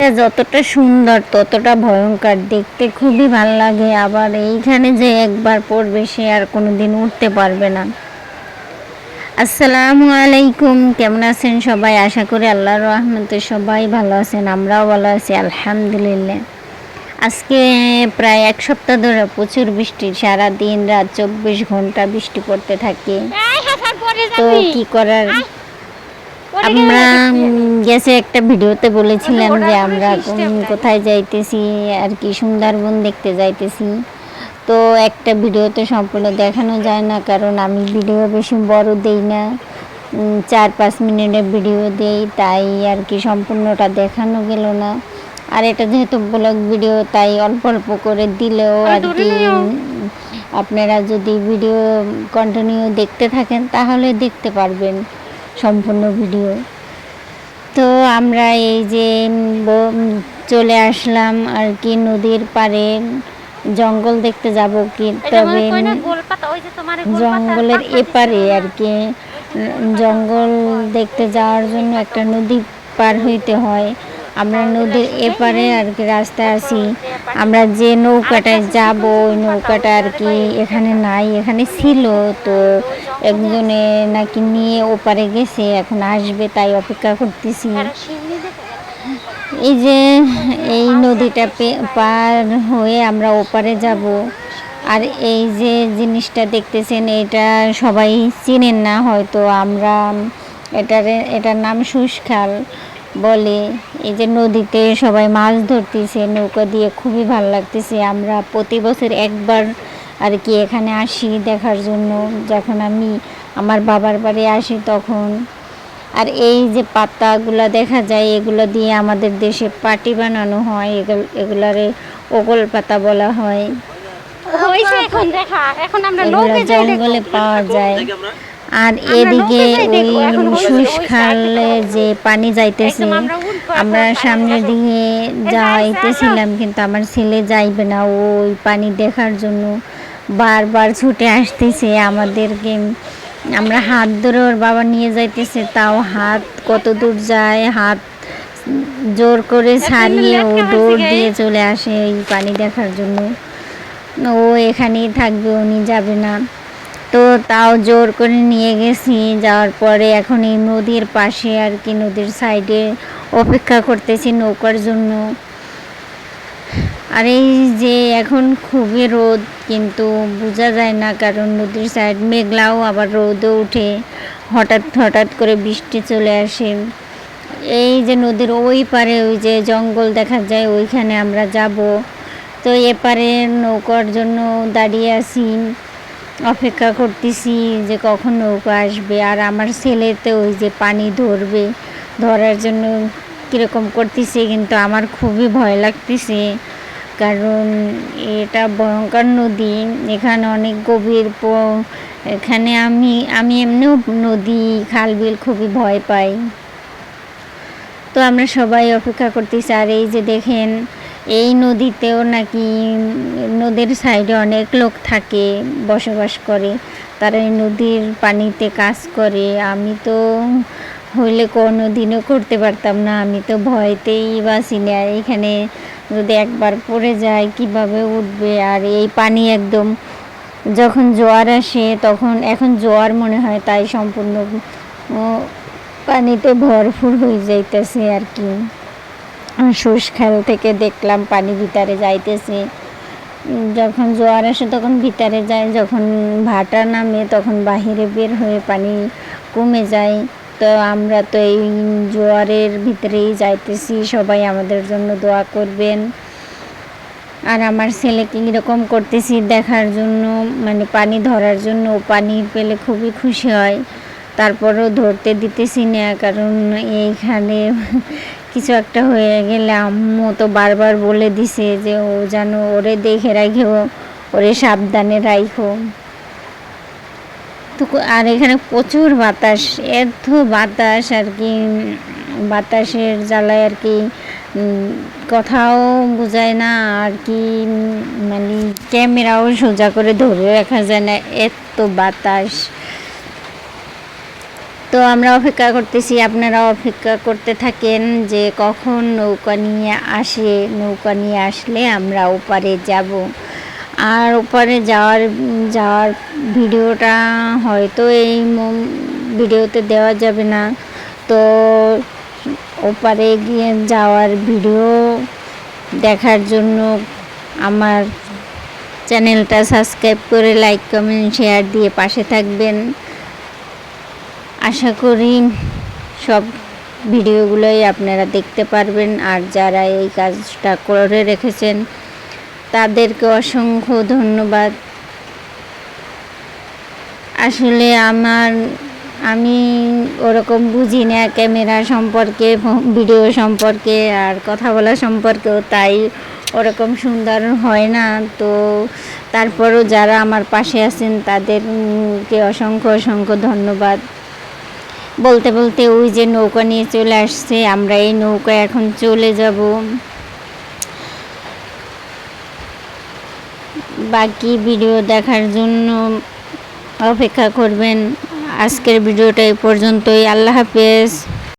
এটা যতটা সুন্দর ততটা ভয়ঙ্কর। দেখতে খুবই ভালো লাগে। আবার এইখানে যে একবার পড়বে সে আর কোনোদিন উঠতে পারবে না। আসসালামু আলাইকুম। কেমন আছেন সবাই? আশা করি আল্লাহর রহমতে সবাই ভালো আছেন। আমরাও ভালো আছি আলহামদুলিল্লাহ। আজকে প্রায় এক সপ্তাহ ধরে প্রচুর বৃষ্টি। সারা দিন রাত চব্বিশ ঘণ্টা বৃষ্টি পড়তে থাকে। তো কি করার? আমরা গেছে একটা ভিডিওতে বলেছিলাম যে আমরা কোথায় যাইতেছি আর কি সুন্দরবন দেখতে যাইতেছি। তো একটা ভিডিওতে সম্পূর্ণ দেখানো যায় না কারণ আমি ভিডিও বেশি বড় দেই না। চার পাঁচ মিনিটের ভিডিও দেই তাই আর কি সম্পূর্ণটা দেখানো গেল না। আর এটা যেহেতু ব্লগ ভিডিও তাই অল্প অল্প করে দিলেও আর কি আপনারা যদি ভিডিও কন্টিনিউ দেখতে থাকেন তাহলে দেখতে পারবেন। সম্পূর্ণ ভিডিও। তো আমরা এই যে চলে আসলাম আর কি নদীর পাড়ে। জঙ্গল দেখতে যাব কি? তবে জঙ্গলের এপারে আর কি। জঙ্গল দেখতে যাওয়ার জন্য একটা নদী পার হইতে হয়। আমরা নদীর এপারে আর কি রাস্তায় আছি। আমরা যে নৌকাটায় যাব ওই নৌকাটা আর কি এখানে নাই এখানে ছিল। তো একজনে নাকি নিয়ে ওপারে গেছে, এখন আসবে তাই অপেক্ষা করতেছি। এই যে এই নদীটা পার হয়ে আমরা ওপারে যাব। আর এই যে জিনিসটা দেখতেছেন, এটা সবাই চিনেন না হয়তো, আমরা এটার এটার নাম শুষ্কাল বলে। এই যে নদীতে সবাই মাছ ধরতেছে, নৌকা দিয়ে খুবই ভালো লাগতেছে। আমরা প্রতি বছর একবার আর কি এখানে আসি দেখার জন্য। যখন আমি আমার বাবার বাড়ি আসি তখন। আর এই যে পাতাগুলো দেখা যায় এগুলো দিয়ে আমাদের দেশে পাটি বানানো হয়। এগুল- এগুলারে ওগল পাতা বলা হয়। জঙ্গলে পাওয়া যায়। আর এদিকে ওই শুষ্কালে যে পানি যাইতেছে আমরা সামনের দিকে। যাইতেছিলাম কিন্তু আমার ছেলে যাইবে না। ওই পানি দেখার জন্য বারবার ছুটে আসতেছে আমাদেরকে আমরা হাত ধরে ওর বাবা নিয়ে যাইতেছে তাও হাত কত দূর যায় হাত জোর করে ছাড়িয়ে ও দৌড় দিয়ে চলে আসে এই পানি দেখার জন্য। ও এখানেই থাকবে উনি যাবে না। তো তাও জোর করে নিয়ে গেছি যাওয়ার পরে এখন এই নদীর পাশে আর কি নদীর সাইডে অপেক্ষা করতেছি নৌকার জন্য। আর এই যে এখন খুবই রোদ, কিন্তু বোঝা যায় না, কারণ নদীর সাইড মেঘলাও আবার রোদও উঠে হঠাৎ হঠাৎ করে বৃষ্টি চলে আসে। এই যে নদীর ওই পারে, ওই যে জঙ্গল দেখা যায়, ওইখানে আমরা যাব। তো এপারে নৌকার জন্য দাঁড়িয়ে আছি, অপেক্ষা করতেছি যে কখন নৌকা আসবে। আর আমার ছেলেতে ওই যে পানি ধরবে, ধরার জন্য কীরকম করতেছে, কিন্তু আমার খুবই ভয় লাগতেছে। কারণ এটা ভয়ঙ্কর নদী, এখানে অনেক গভীর এখানে আমি আমি এমনিও নদী খাল বিল খুবই ভয় পাই। তো আমরা সবাই অপেক্ষা করতেছি, আর এই যে দেখেন, এই নদীতেও নাকি নদীর সাইডে অনেক লোক থাকে, বসবাস করে। তারা এই নদীর পানিতে কাজ করে। আমি তো হইলে কোনো দিনও করতে পারতাম না, আমি তো ভয়তেই বাঁচি না। এখানে যদি একবার পড়ে যায়, কীভাবে উঠবে? আর এই পানি একদম যখন জোয়ার আসে, তখন এখন জোয়ার মনে হয়, তাই সম্পূর্ণ পানিতে ভরপুর হয়ে যাইতেছে আর কি। খাল থেকে দেখলাম পানি ভিতরে যাইতেছে। যখন জোয়ার আসে, তখন ভিতরে যায়, যখন ভাটা নামে, তখন বাহিরে বের হয়ে পানি কমে যায়। তো আমরা তো এই জোয়ারের ভিতরেই যাইতেছি। সবাই আমাদের জন্য দোয়া করবেন। আর আমার ছেলেকে কীরকম করতেছি দেখার জন্য মানে পানি ধরার জন্য। পানি পেলে খুবই খুশি হয়। তারপরও ধরতে দিতেছি না, কারণ এইখানে কিছু একটা হয়ে গেলে আম্মু তো বারবার বলে দিছে যে ও যেন ওরে দেখে রাখো ওরে সাবধানে রাখো তো আর এখানে প্রচুর বাতাস, এত বাতাস আর কি বাতাসের জ্বালায় আর কি কথাও বোঝায় না, আর কি মানে ক্যামেরাও সোজা করে ধরে রাখা যায় না, এত বাতাস। তো আমরা অপেক্ষা করতেছি আপনারা অপেক্ষা করতে থাকেন যে কখন নৌকা নিয়ে আসে, নৌকা নিয়ে আসলে আমরা ওপারে যাব। আর ওপারে যাওয়ার যাওয়ার ভিডিওটা হয়তো এই ভিডিওতে দেওয়া যাবে না। তো ওপারে গিয়ে যাওয়ার ভিডিও দেখার জন্য আমার চ্যানেলটা সাবস্ক্রাইব করে লাইক, কমেন্ট, শেয়ার দিয়ে পাশে থাকবেন। আশা করি সব ভিডিওগুলোই আপনারা দেখতে পারবেন। আর যারা এই কাজটা করে রেখেছেন তাদেরকে অসংখ্য ধন্যবাদ। আসলে আমার, আমি ওরকম বুঝি না ক্যামেরা সম্পর্কে, ভিডিও সম্পর্কে আর কথা বলা সম্পর্কেও, তাই ওরকম সুন্দর হয় না। তো তারপরও যারা আমার পাশে আছেন, তাদেরকে অসংখ্য অসংখ্য ধন্যবাদ। বলতে বলতে ওই যে নৌকা নিয়ে চলে আসছে, আমরা এই নৌকায় এখন চলে যাব। বাকি ভিডিও দেখার জন্য অপেক্ষা করবেন। আজকের ভিডিওটা এই পর্যন্তই। আল্লাহ হাফেজ।